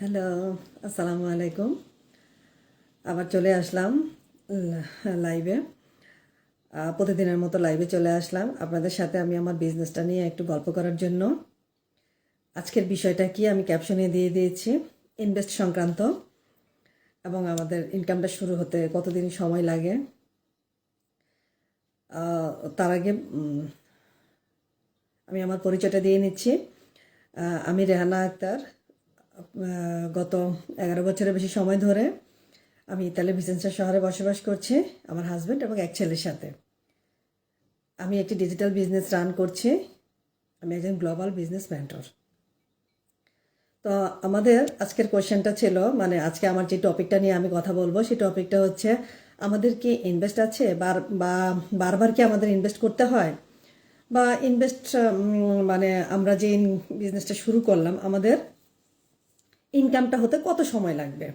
Hello আসসালামু আলাইকুম আবার চলে আসলাম লাইভে প্রতিদিনের মতো লাইভে চলে আসলাম। আপনাদের সাথে আমি আমার বিজনেসটা নিয়ে একটু গল্প করার জন্য। আজকের বিষয়টা কি আমি ক্যাপশনে দিয়ে দিয়েছি ইনভেস্ট সংক্রান্ত। এবং আমাদের ইনকামটা শুরু হতে কতদিন সময় লাগে। তার আগে আমি আমার পরিচয়টা দিয়ে নিচ্ছি। আমি রেহানা আক্তার। গত এগারো বছরের বেশি সময় ধরে আমি ইতালি ভিসেন্সা শহরে বসবাস করছি, আমার হাজব্যান্ড এবং এক ছেলের সাথে। আমি একটি ডিজিটাল বিজনেস রান করছি, আমি একজন গ্লোবাল বিজনেস মেন্টর তো আমাদের আজকের কোয়েশ্চেনটা ছিল মানে আজকে আমার যে টপিকটা নিয়ে আমি কথা বলব, সেই টপিকটা হচ্ছে, আমাদের কি ইনভেস্ট আছে? বার, বা বারবার কি আমাদের ইনভেস্ট করতে হয়? বা ইনভেস্ট মানে আমরা যে বিজনেসটা শুরু করলাম, আমাদের ইনকামটা হতে কত সময় লাগবে?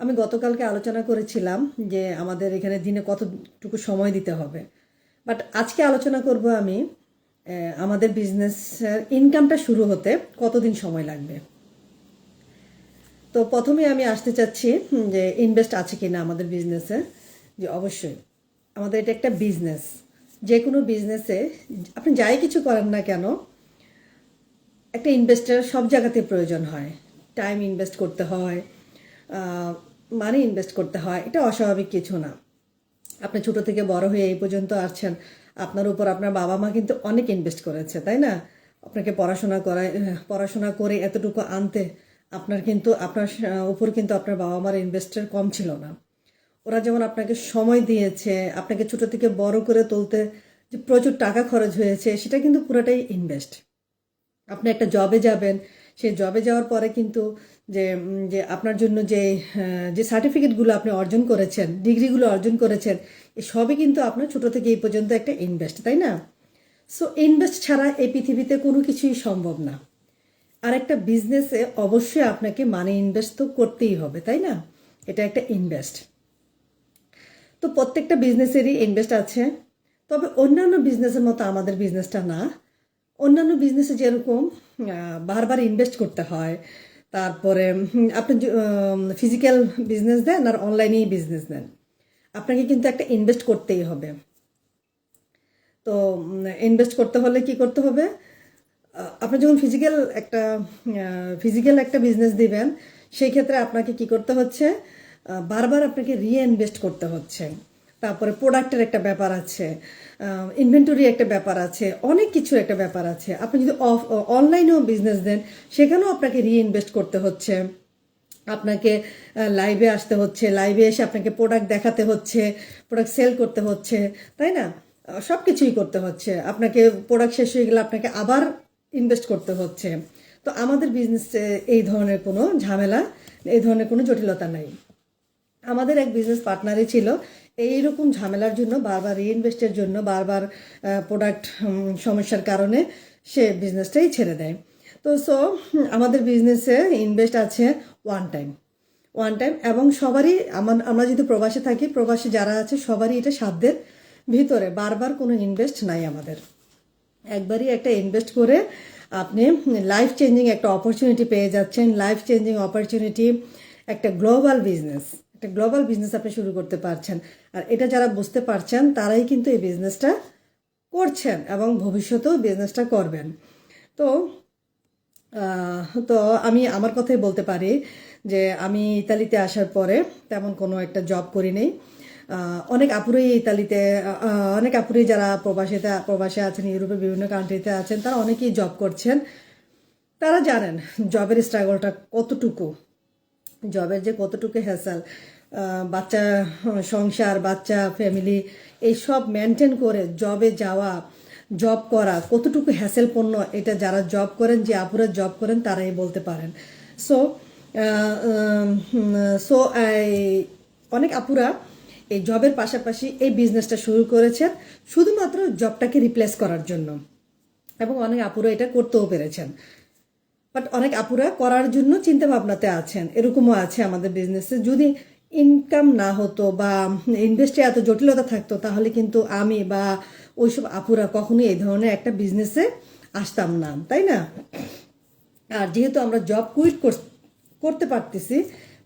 আমি গতকালকে আলোচনা করেছিলাম যে আমাদের এখানে দিনে কতটুকু সময় দিতে হবে। বাট আজকে আলোচনা করব আমি আমাদের বিজনেসের ইনকামটা শুরু হতে কতদিন সময় লাগবে? তো প্রথমে আমি আসতে চাচ্ছি যে ইনভেস্ট আছে কি না আমাদের বিজনেসে যে অবশ্যই, আমাদের এটা একটা বিজনেস যে কোনো বিজনেসে আপনি যাই কিছু করেন না কেন, একটা ইনভেস্টার সব জায়গাতে প্রয়োজন হয়। টাইম ইনভেস্ট করতে হয় মানি ইনভেস্ট করতে হয়, এটা অস্বাভাবিক কিছু না। আপনি ছোট থেকে বড় হয়ে এই পর্যন্ত আসছেন, আপনার উপর আপনার বাবা মা কিন্তু অনেক ইনভেস্ট করেছে, তাই না? আপনাকে পড়াশোনা করায়, পড়াশোনা করে এতটুকু আনতে আপনার কিন্তু, আপনার উপর কিন্তু আপনার বাবা মার ইনভেস্টের কম ছিল না। ওরা যেমন আপনাকে সময় দিয়েছে, আপনাকে ছোট থেকে বড় করে তুলতে যে প্রচুর টাকা খরচ হয়েছে, সেটা কিন্তু পুরোটাই ইনভেস্ট আপনি একটা জবে যাবেন সেই জবে যাওয়ার পরে কিন্তু যে যে আপনার জন্য যে যে সার্টিফিকেটগুলো আপনি অর্জন করেছেন ডিগ্রিগুলো অর্জন করেছেন সবই কিন্তু আপনার ছোট থেকে এই পর্যন্ত একটা ইনভেস্ট তাই না? সো ইনভেস্ট ছাড়া এই পৃথিবীতে কোনো কিছুই সম্ভব না। আর একটা বিজনেসে অবশ্যই আপনাকে মানি ইনভেস্ট তো করতেই হবে, তাই না? এটা একটা ইনভেস্ট তো প্রত্যেকটা বিজনেসেরই ইনভেস্ট আছে। তবে অন্যান্য বিজনেসের মতো আমাদের বিজনেসটা না। অন্যান্য বিজনেসে যেরকম বারবার ইনভেস্ট করতে হয়। তারপরে আপনি ফিজিক্যাল বিজনেস দেন আর অনলাইনেই বিজনেস দেন, আপনাকে কিন্তু একটা ইনভেস্ট করতেই হবে। তো ইনভেস্ট করতে হলে কি করতে হবে? আপনি যখন ফিজিক্যাল একটা ফিজিক্যাল একটা বিজনেস দিবেন, সেই ক্ষেত্রে আপনাকে কি করতে হচ্ছে? বারবার আপনাকে রিইনভেস্ট করতে হচ্ছে। তারপরে প্রোডাক্টের একটা ব্যাপার আছে ইনভেন্টরি একটা ব্যাপার আছে, অনেক কিছুর একটা ব্যাপার আছে। আপনি যদি অফ অনলাইনেও বিজনেস দেন, সেখানেও আপনাকে রিইনভেস্ট করতে হচ্ছে। আপনাকে লাইভে আসতে হচ্ছে লাইভে এসে আপনাকে প্রোডাক্ট দেখাতে হচ্ছে প্রোডাক্ট সেল করতে হচ্ছে, তাই না? সব কিছুই করতে হচ্ছে। আপনাকে প্রোডাক্ট শেষ হয়ে গেলে আপনাকে আবার ইনভেস্ট করতে হচ্ছে। তো আমাদের বিজনেসে এই ধরনের কোনো ঝামেলা, এই ধরনের কোনো জটিলতা নাই। আমাদের এক বিজনেস পার্টনারই ছিল এইরকম ঝামেলার জন্য, বারবার রিইনভেস্টের জন্য, বারবার প্রোডাক্ট সমস্যার কারণে সে বিজনেসটাই ছেড়ে দেয়। তো সো আমাদের বিজনেসে ইনভেস্ট আছে ওয়ান টাইম ওয়ান টাইম এবং সবারই আমার আমরা যদি প্রবাসে থাকি, প্রবাসী যারা আছে, সবারই এটা সাধ্যের ভিতরে, বারবার কোনো ইনভেস্ট নাই আমাদের। একবারই একটা ইনভেস্ট করে আপনি লাইফ চেঞ্জিং একটা অপরচুনিটি পেয়ে যাচ্ছেন লাইফ চেঞ্জিং অপরচুনিটি একটা গ্লোবাল বিজনেস একটা গ্লোবাল বিজনেস আপনি শুরু করতে পারছেন। আর এটা যারা বুঝতে পারছেন, তারাই কিন্তু এই বিজনেসটা করছেন এবং ভবিষ্যতেও বিজনেসটা করবেন। তো তো আমি আমার কথাই বলতে পারি যে আমি ইতালিতে আসার পরে তেমন কোনো একটা জব করি নেই। অনেক আপুরেই ইতালিতে অনেক আপুরেই যারা প্রবাসীতে, প্রবাসে আছেন ইউরোপের বিভিন্ন কান্ট্রিতে আছেন, তারা অনেকেই জব করছেন। তারা জানেন জবের স্ট্রাগলটা কতটুকু। জবের যে কতটুকু হ্যাসাল বাচ্চা, সংসার, বাচ্চা ফ্যামিলি এইসব মেনটেন করে জবে যাওয়া জব করা কতটুকু হ্যাসেলপূর্ণ এটা যারা জব করেন, যে আপুরা জব করেন তারাই বলতে পারেন। সো সো অনেক আপুরা এই জবের পাশাপাশি এই বিজনেসটা শুরু করেছেন শুধুমাত্র জবটাকে রিপ্লেস করার জন্য। এবং অনেক আপুরা এটা করতেও পেরেছেন। বাট অনেক আপুরা করার জন্য চিন্তা ভাবনাতে আছেন। এরকমও আছে আমাদের বিজনেসে যদি ইনকাম না হতো বা ইনভেস্টে এত জটিলতা থাকতো, তাহলে কিন্তু আমি বা ওইসব আপুরা কখনোই এই ধরনের একটা বিজনেসে আসতাম না। তাই না? আর যেহেতু আমরা জব কুইট করতে পারতেছি,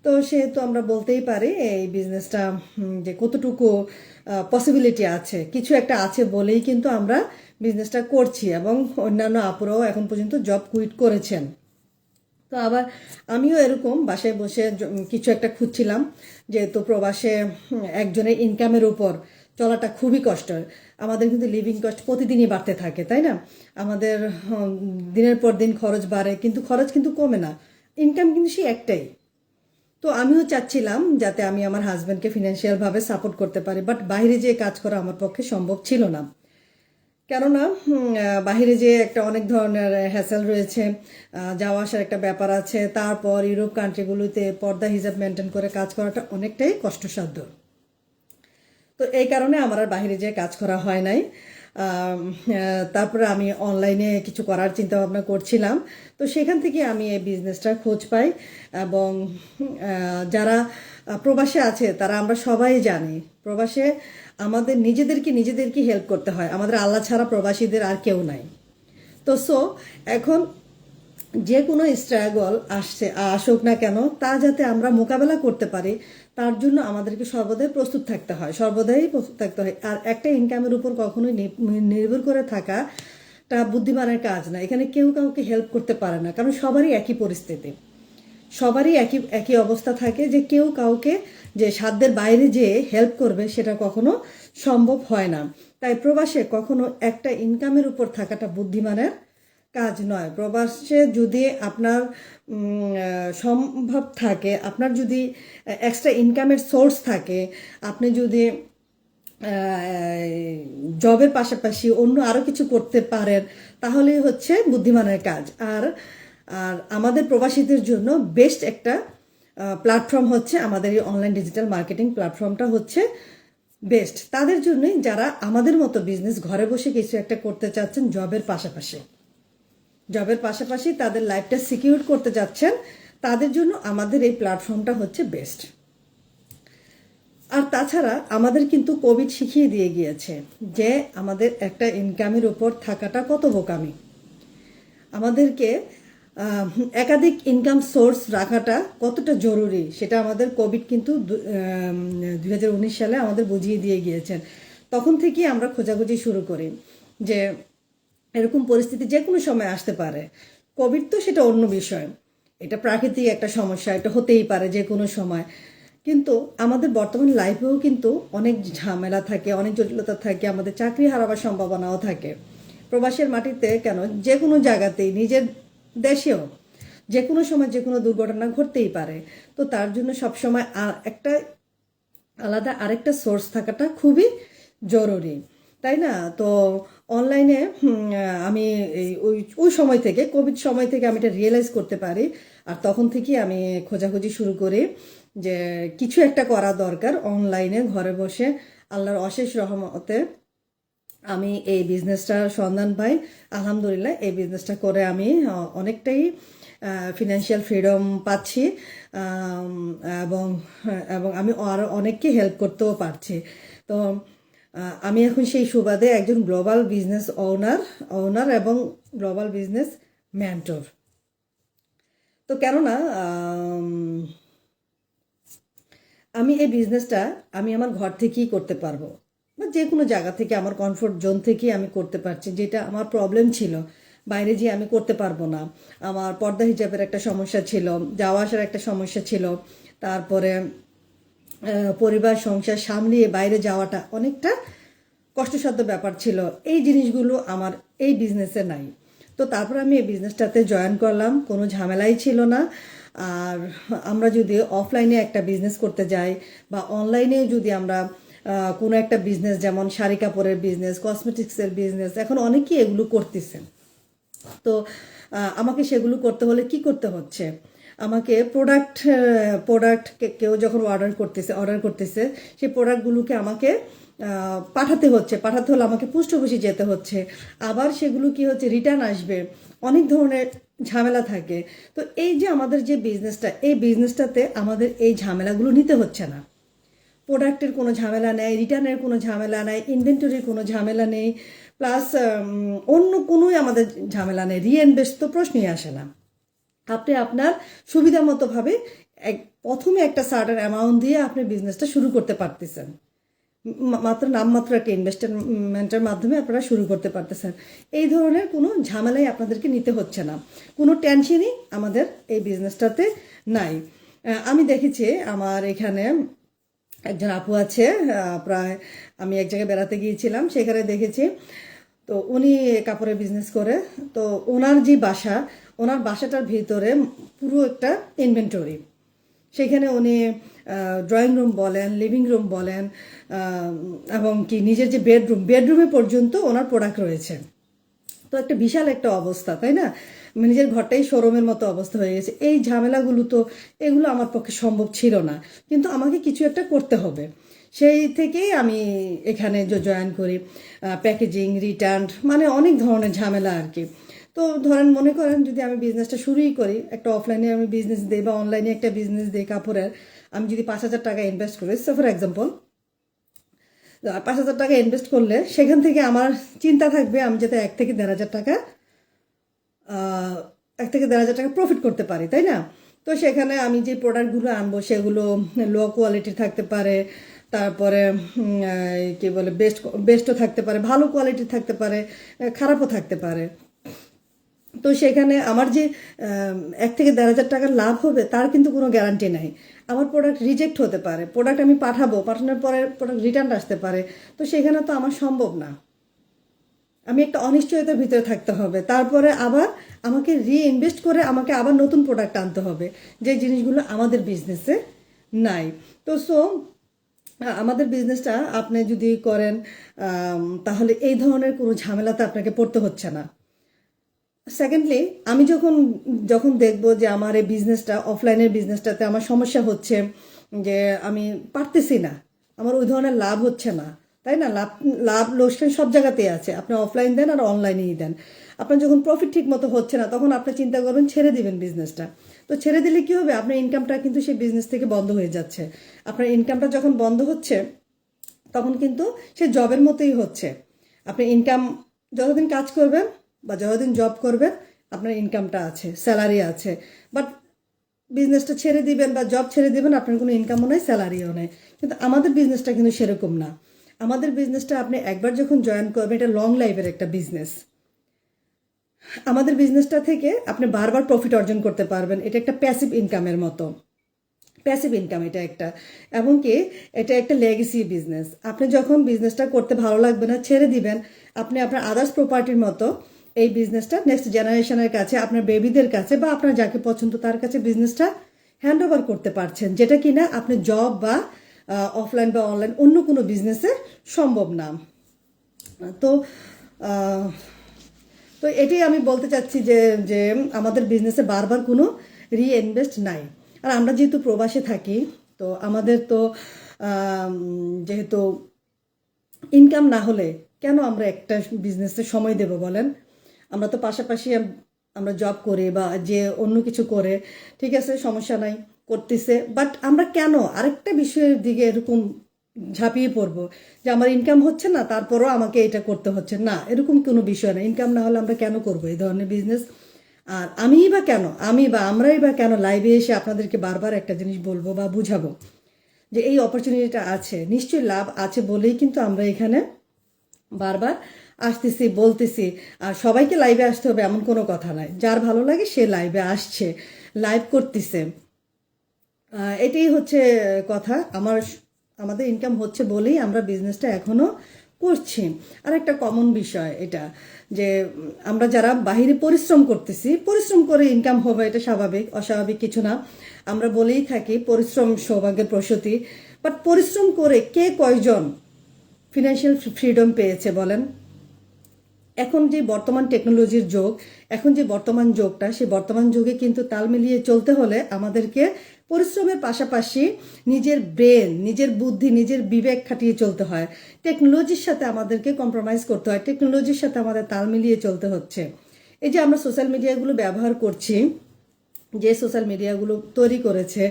তো সেহেতু আমরা বলতেই পারি এই বিজনেসটা যে কতটুকু পসিবিলিটি আছে। কিছু একটা আছে বলেই কিন্তু আমরা বিজনেসটা করছি এবং অন্যান্য আপুরাও এখন পর্যন্ত জব কুইট করেছেন। তো আবার আমিও এরকম বাসায় বসে কিছু একটা খুঁজছিলাম, যেহেতু প্রবাসে একজনের ইনকামের উপর চলাটা খুবই কষ্ট। আমাদের কিন্তু লিভিং কস্ট প্রতিদিনই বাড়তে থাকে, তাই না? আমাদের দিনের পর দিন খরচ বাড়ে, কিন্তু খরচ কিন্তু কমে না। ইনকাম কিন্তু সেই একটাই। তো আমিও চাচ্ছিলাম যাতে আমি আমার হাজব্যান্ডকে ফিনান্সিয়ালভাবে সাপোর্ট করতে পারি বাট বাইরে যেয়ে কাজ করা আমার পক্ষে সম্ভব ছিল না। কেননা বাহিরে যে একটা অনেক ধরনের হ্যাসেল রয়েছে যাওয়া আসার একটা ব্যাপার আছে, তারপর ইউরোপ কান্ট্রিগুলোতে পর্দা হিসাব মেনটেন করে কাজ করাটা অনেকটাই কষ্টসাধ্য। তো এই কারণে আমার আর বাহিরে যেয়ে কাজ করা হয় নাই। তারপরে আমি অনলাইনে কিছু করার চিন্তা ভাবনা করছিলাম। তো সেখান থেকে আমি এই বিজনেসটা খোঁজ পাই এবং যারা প্রবাসে আছে, তারা আমরা সবাই জানি, প্রবাসে আমাদের নিজেদেরকে নিজেদেরকে হেল্প করতে হয়। আমাদের আল্লাহ ছাড়া প্রবাসীদের আর কেউ নাই। তো সো এখন যে কোনো স্ট্রাগল আসছে, আসুক না কেন, তা যাতে আমরা মোকাবেলা করতে পারি তার জন্য আমাদেরকে সর্বদাই প্রস্তুত থাকতে হয়, সর্বদাই প্রস্তুত থাকতে হয়। আর একটা ইনকামের উপর কখনোই নির্ভর করে থাকা তা বুদ্ধিমানের কাজ না। এখানে কেউ কাউকে হেল্প করতে পারে না, কারণ সবারই একই পরিস্থিতি। সবারই একই একই অবস্থা থাকে যে কেউ কাউকে যে সাধ্যের বাইরে যেয়ে হেল্প করবে সেটা কখনো সম্ভব হয় না। তাই প্রবাসে কখনো একটা ইনকামের উপর থাকাটা বুদ্ধিমানের কাজ নয়। প্রবাসে যদি আপনার সম্ভব থাকে, আপনার যদি এক্সট্রা ইনকামের সোর্স থাকে, আপনি যদি জবের পাশাপাশি অন্য আরও কিছু করতে পারেন, তাহলেই হচ্ছে বুদ্ধিমানের কাজ। আর আর আমাদের প্রবাসীদের জন্য বেস্ট একটা প্ল্যাটফর্ম হচ্ছে আমাদের এই অনলাইন ডিজিটাল মার্কেটিং প্ল্যাটফর্মটা হচ্ছে বেস্ট তাদের জন্যই যারা আমাদের মতো বিজনেস ঘরে বসে কিছু একটা করতে চাচ্ছেন জবের পাশাপাশি। জবের পাশাপাশি তাদের লাইফটা সিকিউর করতে যাচ্ছেন, তাদের জন্য আমাদের এই প্ল্যাটফর্মটা হচ্ছে বেস্ট আর তাছাড়া আমাদের কিন্তু কোভিড শিখিয়ে দিয়ে গিয়েছে যে আমাদের একটা ইনকামের উপর থাকাটা কত বোকামি। আমাদেরকে একাধিক ইনকাম সোর্স রাখাটা কতটা জরুরি সেটা আমাদের কোভিড কিন্তু দুই হাজার উনিশ সালে আমাদের বুঝিয়ে দিয়ে গিয়েছেন তখন থেকেই আমরা খোঁজাখুঁজি শুরু করি যে এরকম পরিস্থিতি যে কোনো সময় আসতে পারে। কোভিড তো সেটা অন্য বিষয়। এটা প্রাকৃতিক একটা সমস্যা, এটা হতেই পারে যে কোনো সময়। কিন্তু আমাদের বর্তমান লাইফেও কিন্তু অনেক ঝামেলা থাকে, অনেক জটিলতা থাকে, আমাদের চাকরি হারাবার সম্ভাবনাও থাকে। প্রবাসের মাটিতে কেন? যে কোনো জায়গাতেই, নিজের দেশেও যে কোনো সময় যে কোনো দুর্ঘটনা ঘটতেই পারে। তো তার জন্য সবসময় একটা আলাদা আরেকটা সোর্স থাকাটা খুবই জরুরি। তাই না? তো অনলাইনে আমি ওই ওই সময় থেকে কোভিড সময় থেকে আমি এটা রিয়েলাইজ করতে পারি। আর তখন থেকেই আমি খোঁজাখুঁজি শুরু করি যে কিছু একটা করা দরকার অনলাইনে ঘরে বসে। আল্লাহর অশেষ রহমতে আমি এই বিজনেসটার সন্ধান পাই। আলহামদুলিল্লাহ, এই বিজনেসটা করে আমি অনেকটাই ফিনান্সিয়াল ফ্রিডম পাচ্ছি। এবং এবং আমি আরও অনেককে হেল্প করতেও পারছি। তো আমি এখন সেই সুবাদে একজন গ্লোবাল বিজনেস ওনার ওনার এবং গ্লোবাল বিজনেস ম্যান্টর তো কেননা, আমি এই বিজনেসটা আমি আমার ঘর থেকেই করতে পারব। বা যে কোনো জায়গা থেকে, আমার কমফোর্ট জোন থেকেই আমি করতে পারছি, যেটা আমার প্রবলেম ছিল। বাইরে গিয়ে আমি করতে পারব না। আমার পর্দা হিজাবের একটা সমস্যা ছিল, যাওয়া আসার একটা সমস্যা ছিল। তারপরে পরিবার, সংসার সামলিয়ে বাইরে যাওয়াটা অনেকটা কষ্টসাধ্য ব্যাপার ছিল। এই জিনিসগুলো আমার এই বিজনেসে নাই। তো তারপর আমি এই বিজনেসটাতে জয়েন করলাম, কোনো ঝামেলাই ছিল না। আর আমরা যদি অফলাইনে একটা বিজনেস করতে যাই বা অনলাইনে যদি আমরা কোনো একটা বিজনেস যেমন শাড়ি কাপড়ের বিজনেস কসমেটিক্সের বিজনেস এখন অনেকেই এগুলো করতেছেন তো আমাকে সেগুলো করতে হলে কি করতে হচ্ছে? আমাকে প্রোডাক্ট প্রোডাক্ট কেউ যখন অর্ডার করতেছে অর্ডার করতেছে, সেই প্রোডাক্টগুলোকে আমাকে পাঠাতে হচ্ছে। পাঠাতে হলে আমাকে পোস্ট যেতে হচ্ছে। আবার সেগুলো কি হচ্ছে? রিটার্ন আসবে। অনেক ধরনের ঝামেলা থাকে। তো এই যে আমাদের যে বিজনেসটা এই বিজনেসটাতে আমাদের এই ঝামেলাগুলো নিতে হচ্ছে না। প্রোডাক্টের কোনো ঝামেলা নেই রিটার্নের কোনো ঝামেলা নেই ইনভেন্টরির কোনো ঝামেলা নেই। প্লাস অন্য কোনোই আমাদের ঝামেলা নেই। রিএনভেস্ট তো প্রশ্নই আসে না। আপনি আপনার সুবিধা মতোভাবে এক, প্রথমে একটা সার্টার অ্যামাউন্ট দিয়ে আপনি বিজনেসটা শুরু করতে পারতেছেন। মাত্র নামমাত্র একটা ইনভেস্টমেন্টের মাধ্যমে আপনারা শুরু করতে পারতেছেন। এই ধরনের কোনো ঝামেলাই আপনাদেরকে নিতে হচ্ছে না। কোনো টেনশনই আমাদের এই বিজনেসটাতে নাই। আমি দেখেছি আমার এখানে একজন আপু আছে প্রায় আমি এক জায়গায় বেড়াতে গিয়েছিলাম, সেখানে দেখেছি তো উনি কাপড়ের বিজনেস করে। তো ওনার যে বাসা, ওনার বাসাটার ভিতরে পুরো একটা ইনভেন্টরি সেখানে উনি ড্রয়িং রুম বলেন লিভিং রুম বলেন এবং কি নিজের যে বেডরুম বেডরুমে পর্যন্ত ওনার প্রোডাক্ট রয়েছে। তো একটা বিশাল একটা অবস্থা, তাই না? নিজের ঘরটাই শোরুমের মতো অবস্থা হয়ে গেছে। এই ঝামেলাগুলো তো, এগুলো আমার পক্ষে সম্ভব ছিল না। কিন্তু আমাকে কিছু একটা করতে হবে। সেই থেকেই আমি এখানে জয়েন করি প্যাকেজিং রিটার্ন মানে অনেক ধরনের ঝামেলা আর কি। তো ধরেন মনে করেন যদি আমি বিজনেসটা শুরুই করি, একটা অফলাইনে আমি বিজনেস দিই বা অনলাইনে একটা বিজনেস দিই কাপড়ের, আমি যদি পাঁচ হাজার টাকা ইনভেস্ট করি সো ফর এক্সাম্পল পাঁচ হাজার টাকা ইনভেস্ট করলে সেখান থেকে আমার চিন্তা থাকবে আমি যাতে এক থেকে দেড় হাজার টাকা এক থেকে দেড় হাজার টাকা প্রফিট করতে পারি, তাই না? তো সেখানে আমি যে প্রোডাক্টগুলো আনব সেগুলো লো কোয়ালিটির থাকতে পারে তারপরে কি বলে বেস্ট বেস্টও থাকতে পারে, ভালো কোয়ালিটি থাকতে পারে খারাপও থাকতে পারে। তো সেখানে আমার যে এক থেকে দেড় হাজার টাকার লাভ হবে, তার কিন্তু কোনো গ্যারান্টি নাই। আমার প্রোডাক্ট রিজেক্ট হতে পারে প্রোডাক্ট আমি পাঠাবো, পাঠানোর পরে প্রোডাক্ট রিটার্ন আসতে পারে। তো সেখানে তো আমার সম্ভব না। আমি একটা অনিশ্চয়তার ভিতরে থাকতে হবে। তারপরে আবার আমাকে রিইনভেস্ট করে আমাকে আবার নতুন প্রোডাক্ট আনতে হবে। যে জিনিসগুলো আমাদের বিজনেসে নাই। তো সো আমাদের বিজনেসটা আপনি যদি করেন তাহলে এই ধরনের কোনো ঝামেলাতে আপনাকে পড়তে হচ্ছে না। সেকেন্ডলি আমি যখন যখন দেখব যে আমার এই বিজনেসটা অফলাইনের বিজনেসটাতে আমার সমস্যা হচ্ছে, যে আমি পারতেছি না, আমার ওই ধরনের লাভ হচ্ছে না, তাই না? লাভ লাভ, লোকসান সব জায়গাতেই আছে। আপনি অফলাইন দেন আর অনলাইনেই দেন। আপনার যখন প্রফিট ঠিক মতো হচ্ছে না, তখন আপনি চিন্তা করবেন ছেড়ে দিবেন বিজনেসটা তো ছেড়ে দিলে কি হবে? আপনার ইনকামটা কিন্তু সেই বিজনেস থেকে বন্ধ হয়ে যাচ্ছে। আপনার ইনকামটা যখন বন্ধ হচ্ছে, তখন কিন্তু সে জবের মতোই হচ্ছে। আপনি ইনকাম যতদিন কাজ করবেন বা যতদিন জব করবেন, আপনার ইনকামটা আছে স্যালারি আছে। বাট বিজনেসটা ছেড়ে দিবেন বা জব ছেড়ে দিবেন, আপনার কোনো ইনকামও নেই স্যালারিও নেই। কিন্তু আমাদের বিজনেসটা কিন্তু সেরকম না। আমাদের বিজনেসটা আপনি একবার যখন জয়েন করবেন, এটা লং লাইফের একটা বিজনেস আমাদের বিজনেসটা থেকে আপনি বারবার প্রফিট অর্জন করতে পারবেন। এটা একটা প্যাসিভ ইনকামের মতো। প্যাসিভ ইনকাম এটা একটা। এমনকি এটা একটা লেগেসি বিজনেস আপনি যখন বিজনেসটা করতে ভালো লাগবে না, ছেড়ে দিবেন। আপনি আপনার আদার্স প্রপার্টির মতো এই বিজনেসটা নেক্সট জেনারেশনের কাছে, আপনার বেবিদের কাছে বা আপনার যাকে পছন্দ তার কাছে বিজনেসটা হ্যান্ড ওভার করতে পারছেন। যেটা কি না আপনি জব বা অফলাইন বা অনলাইন অন্য কোনো বিজনেসে সম্ভব না। তো তো এটাই আমি বলতে চাচ্ছি যে যে আমাদের বিজনেসে বারবার কোনো রিইনভেস্ট নাই। আর আমরা যেহেতু প্রবাসে থাকি, তো আমাদের তো যেহেতু ইনকাম না হলে কেন আমরা একটা বিজনেসে সময় দেব বলেন? আমরা তো পাশাপাশি আমরা জব করি বা যে অন্য কিছু করে, ঠিক আছে, সমস্যা নাই, করতেছে। বাট আমরা কেন? আরেকটা বিষয়ের দিকে এরকম ঝাঁপিয়ে পড়ব যে আমার ইনকাম হচ্ছে না, তারপরও আমাকে এটা করতে হচ্ছে। না, এরকম কোনো বিষয় না। ইনকাম না হলে আমরা কেন করব এই ধরনের বিজনেস আর আমিই বা কেন? আমি বা আমরাই বা কেন লাইভে এসে আপনাদেরকে বারবার একটা জিনিস বলব বা বুঝাবো? যে এই অপরচুনিটিটা আছে। নিশ্চয়ই লাভ আছে বলেই কিন্তু আমরা এখানে বারবার আসতেছি, বলতেছি। আর সবাইকে লাইভে আসতে হবে এমন কোনো কথা নাই। যার ভালো লাগে সে লাইভে আসছে লাইভ করতেছে। এটাই হচ্ছে কথা। আমার আমাদের ইনকাম হচ্ছে বলেই আমরা বিজনেসটা এখনও করছি। আর একটা কমন বিষয় এটা, যে আমরা যারা বাহিরে পরিশ্রম করতেছি, পরিশ্রম করে ইনকাম হবে এটা স্বাভাবিক, অস্বাভাবিক কিছু না। আমরা বলেই থাকি পরিশ্রম সৌভাগ্যের প্রসূতি বাট পরিশ্রম করে কে কয়জন ফিনান্সিয়াল ফ্রিডম পেয়েছে বলেন? এখন যে বর্তমান টেকনোলজির যুগ, এখন যে বর্তমান যুগটা সেই বর্তমান যুগে কিন্তু তাল মিলিয়ে চলতে হলে আমাদেরকে পরিশ্রমের পাশাপাশি নিজের ব্রেন নিজের বুদ্ধি, নিজের বিবেক খাটিয়ে চলতে হয়। টেকনোলজির সাথে আমাদেরকে কম্প্রোমাইজ করতে হয়। টেকনোলজির সাথে আমাদের তাল মিলিয়ে চলতে হচ্ছে। এই যে আমরা সোশ্যাল মিডিয়াগুলো ব্যবহার করছি, যে সোশ্যাল মিডিয়াগুলো তৈরি করেছে,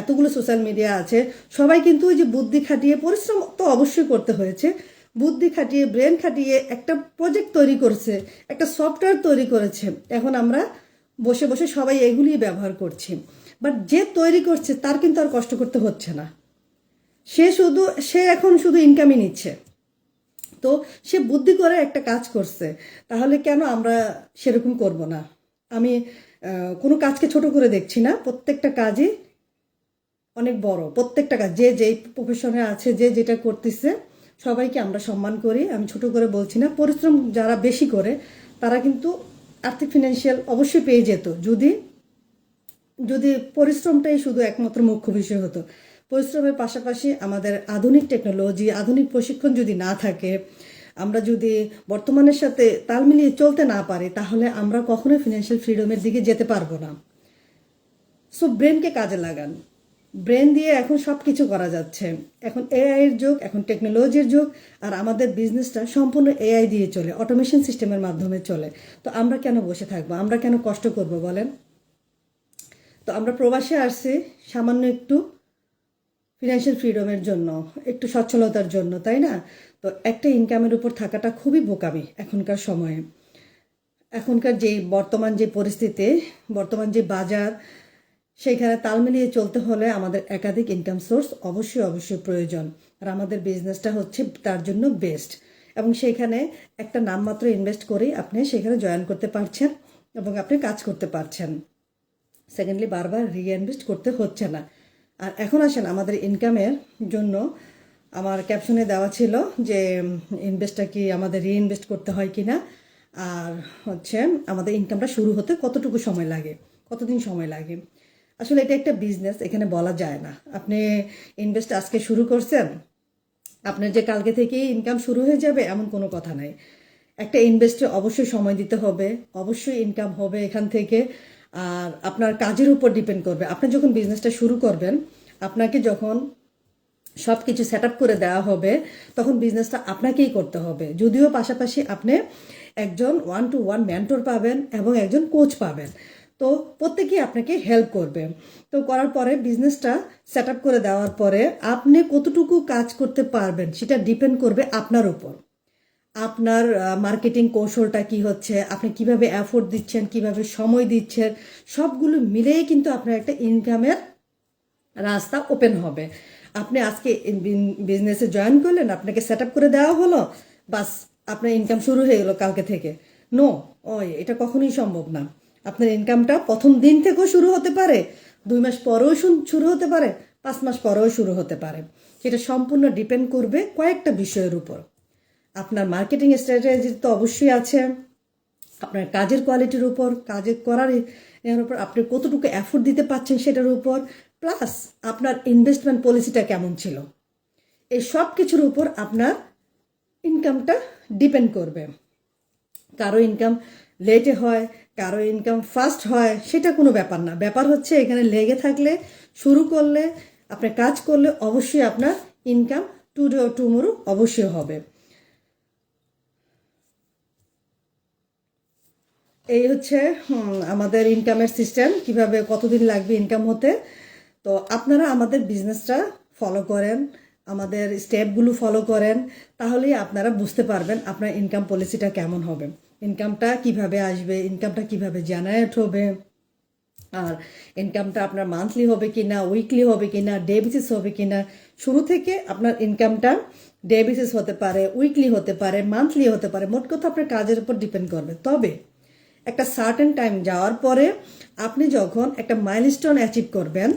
এতগুলো সোশ্যাল মিডিয়া আছে, সবাই কিন্তু ওই যে বুদ্ধি খাটিয়ে পরিশ্রম তো অবশ্যই করতে হয়েছে। বুদ্ধি খাটিয়ে ব্রেন খাটিয়ে একটা প্রজেক্ট তৈরি করেছে, একটা সফটওয়্যার তৈরি করেছে। এখন আমরা বসে বসে সবাই এগুলিই ব্যবহার করছি। বাট যে তৈরি করছে, তার কিন্তু আর কষ্ট করতে হচ্ছে না। সে শুধু, সে এখন শুধু ইনকামই নিচ্ছে। তো সে বুদ্ধি করে একটা কাজ করছে, তাহলে কেন আমরা সেরকম করব না? আমি কোনো কাজকে ছোট করে দেখছি না। প্রত্যেকটা কাজই অনেক বড়। প্রত্যেকটা কাজ, যে যেই প্রফেশনে আছে, যে যেটা করতেছে, সবাইকে আমরা সম্মান করি। আমি ছোট করে বলছি না, পরিশ্রম যারা বেশি করে, তারা কিন্তু আর্থিক ফিনান্সিয়াল অবশ্যই পেয়ে যেত। যদি যদি পরিশ্রমটাই শুধু একমাত্র মুখ্য বিষয় হতো। পরিশ্রমের পাশাপাশি আমাদের আধুনিক টেকনোলজি আধুনিক প্রশিক্ষণ যদি না থাকে, আমরা যদি বর্তমানের সাথে তাল মিলিয়ে চলতে না পারি, তাহলে আমরা কখনোই ফিনান্সিয়াল ফ্রিডমের দিকে যেতে পারব না। সো ব্রেনকে কাজে লাগান। ব্রেন দিয়ে এখন সব কিছু করা যাচ্ছে। এখন এআইয়ের যুগ, এখন টেকনোলজির যুগ, আর আমাদের বিজনেসটা সম্পূর্ণ এআই দিয়ে চলে অটোমেশন সিস্টেমের মাধ্যমে চলে। তো আমরা কেন বসে থাকব? আমরা কেন কষ্ট করব বলেন? তো আমরা প্রবাসে আসছি সামান্য একটু ফিনান্সিয়াল ফ্রিডমের জন্য, একটু সচ্ছলতার জন্য, তাই না? তো একটা ইনকামের উপর থাকাটা খুবই বোকামি এখনকার সময়ে। এখনকার যে বর্তমান যে পরিস্থিতি, বর্তমান যে বাজার, সেইখানে তাল মিলিয়ে চলতে হলে আমাদের একাধিক ইনকাম সোর্স অবশ্যই অবশ্যই প্রয়োজন। আর আমাদের বিজনেসটা হচ্ছে তার জন্য বেস্ট এবং সেইখানে একটা নামমাত্র ইনভেস্ট করেই আপনি সেখানে জয়েন করতে পারছেন এবং আপনি কাজ করতে পারছেন। সেকেন্ডলি বারবার রিইনভেস্ট করতে হচ্ছে না। আর এখন আসেন, আমাদের ইনকামের জন্য আমার ক্যাপশনে দেওয়া ছিল যে ইনভেস্টটা কি আমাদের রিইনভেস্ট করতে হয় কি না? আর হচ্ছে, আমাদের ইনকামটা শুরু হতে কতটুকু সময় লাগে? কতদিন সময় লাগে? আসলে এটা একটা বিজনেস এখানে বলা যায় না। আপনি ইনভেস্ট আজকে শুরু করছেন, আপনার যে কালকে থেকেই ইনকাম শুরু হয়ে যাবে, এমন কোনো কথা নাই। একটা ইনভেস্টে অবশ্যই সময় দিতে হবে, অবশ্যই ইনকাম হবে এখান থেকে। আপনার কাজের উপর ডিপেন্ড করবে। আপনি যখন বিজনেসটা শুরু করবেন, আপনাকে যখন সব কিছু সেট করে দেওয়া হবে, তখন বিজনেসটা আপনাকেই করতে হবে। যদিও পাশাপাশি আপনি একজন ওয়ান টু ওয়ান মেন্টর পাবেন এবং একজন কোচ পাবেন। তো প্রত্যেকেই আপনাকে হেল্প করবে। তো করার পরে বিজনেসটা সেট করে দেওয়ার পরে আপনি কতটুকু কাজ করতে পারবেন, সেটা ডিপেন্ড করবে আপনার উপর। আপনার মার্কেটিং কৌশলটা কি হচ্ছে? আপনি কীভাবে অ্যাফোর্ড দিচ্ছেন? কীভাবে সময় দিচ্ছেন? সবগুলো মিলেই কিন্তু আপনার একটা ইনকামের রাস্তা ওপেন হবে। আপনি আজকে বিজনেসে জয়েন করলেন, আপনাকে সেট করে দেওয়া হলো, বাস আপনার ইনকাম শুরু হয়ে গেলো কালকে থেকে। নো ওই, এটা কখনোই সম্ভব না। আপনার ইনকামটা প্রথম দিন থেকেও শুরু হতে পারে, দুই মাস পরেও শুরু হতে পারে, পাঁচ মাস পরেও শুরু হতে পারে। সেটা সম্পূর্ণ ডিপেন্ড করবে কয়েকটা বিষয়ের উপর। আপনার মার্কেটিং স্ট্র্যাটেজি তো অবশ্যই আছে। আপনার কাজের কোয়ালিটির উপর, কাজের করার এর উপর আপনি কতটুকু অ্যাফোর্ড দিতে পারছেন সেটার উপর প্লাস আপনার ইনভেস্টমেন্ট পলিসিটা কেমন ছিল? এই সব কিছুর উপর আপনার ইনকামটা ডিপেন্ড করবে। কারও ইনকাম লেটে হয়, কারও ইনকাম ফাস্ট হয়, সেটা কোনো ব্যাপার না। ব্যাপার হচ্ছে এখানে লেগে থাকলে, শুরু করলে আপনি কাজ করলে অবশ্যই আপনার ইনকাম টু ডে টুমোরো অবশ্যই হবে। এই হচ্ছে আমাদের ইনকামের সিস্টেম কীভাবে কতদিন লাগবে ইনকাম হতে। তো আপনারা আমাদের বিজনেসটা ফলো করেন, আমাদের স্টেপগুলো ফলো করেন, তাহলেই আপনারা বুঝতে পারবেন আপনার ইনকাম পলিসিটা কেমন হবে। ইনকামটা কীভাবে আসবে ইনকামটা কীভাবে জেনারেট হবে, আর ইনকামটা আপনার মান্থলি হবে কি না উইকলি হবে কি না ডে বেসিস হবে কি না শুরু থেকে আপনার ইনকামটা ডে বেসিস হতে পারে উইকলি হতে পারে মান্থলি হতে পারে, মোট কথা আপনার কাজের উপর ডিপেন্ড করবে। তবে একটা সার্টেন টাইম যাওয়ার পরে আপনি যখন একটা মাইলস্টোন অ্যাচিভ করবেন,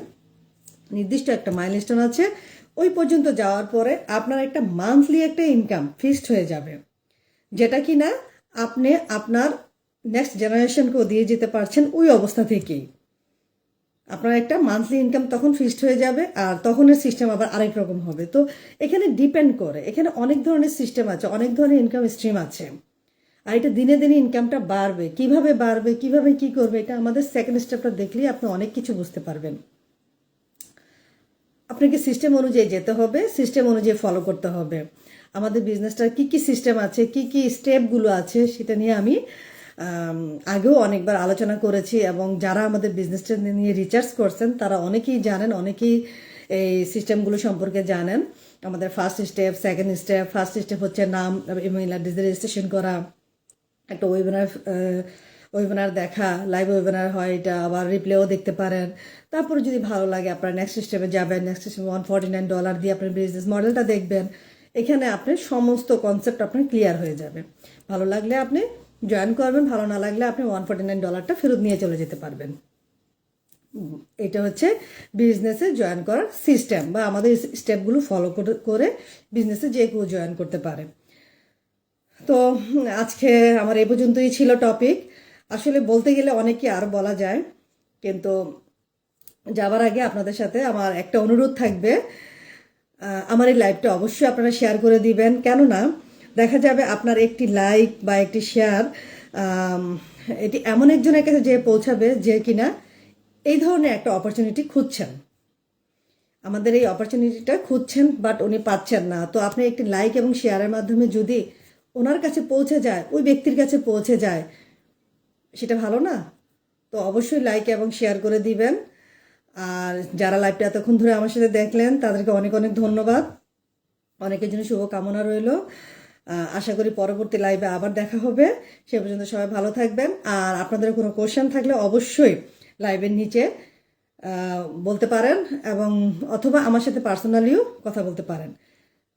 নির্দিষ্ট একটা মাইলস্টোন আছে, ওই পর্যন্ত যাওয়ার পরে আপনার একটা মান্থলি একটা ইনকাম ফিক্সড হয়ে যাবে। যেটা কি না আপনি আপনার নেক্সট জেনারেশনকেও দিয়ে যেতে পারছেন ওই অবস্থা থেকেই। আপনার একটা মান্থলি ইনকাম তখন ফিক্সড হয়ে যাবে আর তখনের সিস্টেম আবার আরেক রকম হবে। তো এখানে ডিপেন্ড করে, এখানে অনেক ধরনের সিস্টেম আছে, অনেক ধরনের ইনকাম স্ট্রিম আছে। আর এটা দিনে দিনে ইনকামটা বাড়বে। কীভাবে বাড়বে, কীভাবে কি করবে, এটা আমাদের সেকেন্ড স্টেপটা দেখলেই আপনি অনেক কিছু বুঝতে পারবেন। আপনাকে সিস্টেম অনুযায়ী যেতে হবে সিস্টেম অনুযায়ী ফলো করতে হবে। আমাদের বিজনেসটার কি কি সিস্টেম আছে, কি কি স্টেপগুলো আছে, সেটা নিয়ে আমি আগেও অনেকবার আলোচনা করেছি এবং যারা আমাদের বিজনেসটা নিয়ে রিচার্জ করছেন, তারা অনেকেই জানেন, অনেকেই এই সিস্টেমগুলো সম্পর্কে জানেন। আমাদের first step second step first step হচ্ছে নাম ইমেল রেজিস্ট্রেশন করা। একটা ওয়েবিনার ওয়েবিনার দেখা লাইভ ওয়েবিনার হয় এটা, আবার রিপ্লেও দেখতে পারেন। তারপরে যদি ভালো লাগে, আপনার নেক্সট স্টেপে যাবেন নেক্সট স্টেপে ওয়ান ফর্টি নাইন ডলার দিয়ে আপনার বিজনেস মডেলটা দেখবেন। এখানে আপনার সমস্ত কনসেপ্ট আপনার ক্লিয়ার হয়ে যাবে। ভালো লাগলে আপনি জয়েন করবেন, ভালো না লাগলে আপনি ওয়ান ফর্টি নাইন ডলারটা ফেরত নিয়ে চলে যেতে পারবেন। এটা হচ্ছে বিজনেসে জয়েন করার সিস্টেম বা আমাদের স্টেপগুলো ফলো করে বিজনেসে যে কেউ জয়েন করতে পারে। তো আজকে আমার এই পর্যন্তই ছিল টপিক আসলে বলতে গেলে অনেকই আর বলা যায়, কিন্তু যাবার আগে আপনাদের সাথে আমার একটা অনুরোধ থাকবে। আমার এই লাইভটা অবশ্যই আপনারা শেয়ার করে দিবেন। কেননা, দেখা যাবে আপনার একটি লাইক বা একটি শেয়ার এটি এমন একজনের কাছে যে পৌঁছাবে যে কিনা এই ধরনের একটা অপরচুনিটি খুঁজছেন। আমাদের এই অপরচুনিটিটা খুঁজছেন বাট উনি পাচ্ছেন না। তো আপনি একটি লাইক এবং শেয়ারের মাধ্যমে যদি ওনার কাছে পৌঁছে যায়, ওই ব্যক্তির কাছে পৌঁছে যায়। সেটা ভালো না? তো অবশ্যই লাইক এবং শেয়ার করে দিবেন। আর যারা লাইভটা এতক্ষণ ধরে আমার সাথে দেখলেন, তাদেরকে অনেক অনেক ধন্যবাদ। অনেকের জন্য শুভকামনা রইল। আশা করি পরবর্তী লাইভে আবার দেখা হবে। সে পর্যন্ত সবাই ভালো থাকবেন। আর আপনাদের কোনো কোশ্চেন থাকলে অবশ্যই লাইভের নিচে বলতে পারেন এবং অথবা আমার সাথে পার্সোনালিও কথা বলতে পারেন।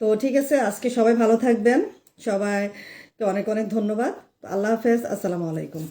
তো ঠিক আছে, আজকে সবাই ভালো থাকবেন। সবাইকে অনেক অনেক ধন্যবাদ। আল্লাহ হাফেজ আসসালামু আলাইকুম।